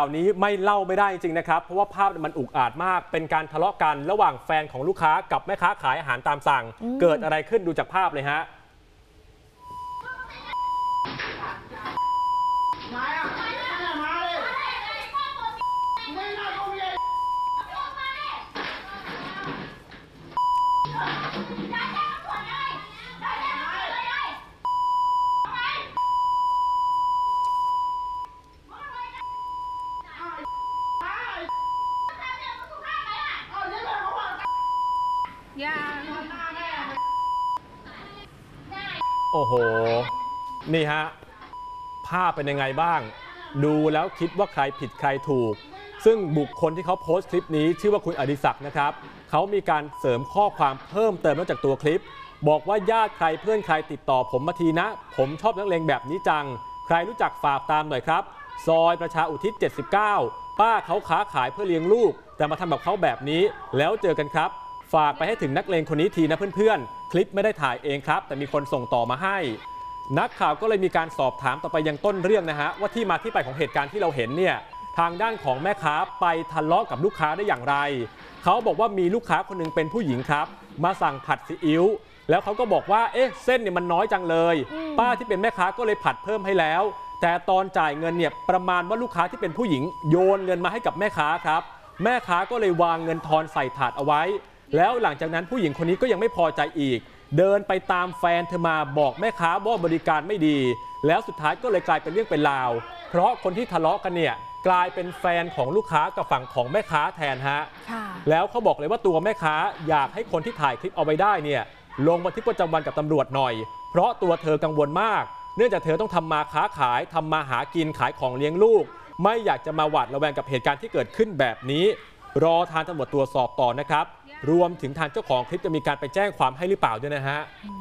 ข่าวนี้ไม่เล่าไม่ได้จริงๆนะครับ เพราะว่าภาพมันอุกอาจมาก เป็นการทะเลาะกันระหว่างแฟนของลูกค้ากับแม่ค้าขายอาหารตามสั่ง เกิดอะไรขึ้นดูจากภาพเลยฮะมาอะมาเลย องเรียนอย่าโอ้โห นี่ฮะ ภาพเป็นยังไงบ้าง ดูแล้วคิดว่าใครผิดใครถูก ซึ่งบุคคลที่เขาโพสต์คลิปนี้ชื่อว่าคุณอดิศักดิ์นะครับ เขามีการเสริมข้อความเพิ่มเติมนอกจากตัวคลิป บอกว่าญาติใครเพื่อนใครติดต่อผมมาทีนะ ผมชอบนักเลงแบบนี้จัง ใครรู้จักฝากตามหน่อยครับ ซอยประชาอุทิศ 79 ป้าเขาค้าขายเพื่อเลี้ยงลูก แต่มาทำแบบเขาแบบนี้ แล้วเจอกันครับ ฝากไปให้ถึงนักเลงคนนี้ทีนะเพื่อนๆ คลิปไม่ได้ถ่ายเองครับ แต่มีคนส่งต่อมาให้ นักข่าวก็เลยมีการสอบถามต่อไปยังต้นเรื่องนะฮะว่าที่มาที่ไปของเหตุการณ์ที่เราเห็นเนี่ยทางด้านของแม่ค้าไปทะเลาะกับลูกค้าได้อย่างไร เขาบอกว่ามีลูกค้าคนหนึงเป็นผู้หญิงครับ มาสั่งผัดซีอิ๊วแล้วเขาก็บอกว่าเอ๊ะเส้นเนี่ยมันน้อยจังเลย ป้าที่เป็นแม่ค้าก็เลยผัดเพิ่มให้แล้ว แต่ตอนจ่ายเงินเนี่ยประมาณว่าลูกค้าที่เป็นผู้หญิง โยนเงินมาให้กับแม่ค้าครับ แม่ค้าก็เลยวางเงินทอนใส่ถาดเอาไว้ แล้วหลังจากนั้นผู้หญิงคนนี้ก็ยังไม่พอใจอีก เดินไปตามแฟนเธอมาบอกแม่ค้าว่าบริการไม่ดี แล้วสุดท้ายก็เลยกลายเป็นเรื่องเป็นราว เพราะคนที่ทะเลาะกันเนี่ยกลายเป็นแฟนของลูกค้ากับฝั่งของแม่ค้าแทนฮะค่ะแล้วเขาบอกเลยว่าตัวแม่ค้าอยากให้คนที่ถ่ายคลิปเอาไว้ได้เนี่ยลงบันทึกประจำวันกับตำรวจหน่อย เพราะตัวเธอกังวลมาก เนื่องจากเธอต้องทำมาค้าขายทำมาหากินขายของเลี้ยงลูก ไม่อยากจะมาหวาดระแวงกับเหตุการณ์ที่เกิดขึ้นแบบนี้ รอทางตำรวจตรวจสอบต่อนะครับ รวมถึงทางเจ้าของคลิปจะมีการไปแจ้งความให้หรือเปล่าด้วยนะฮะ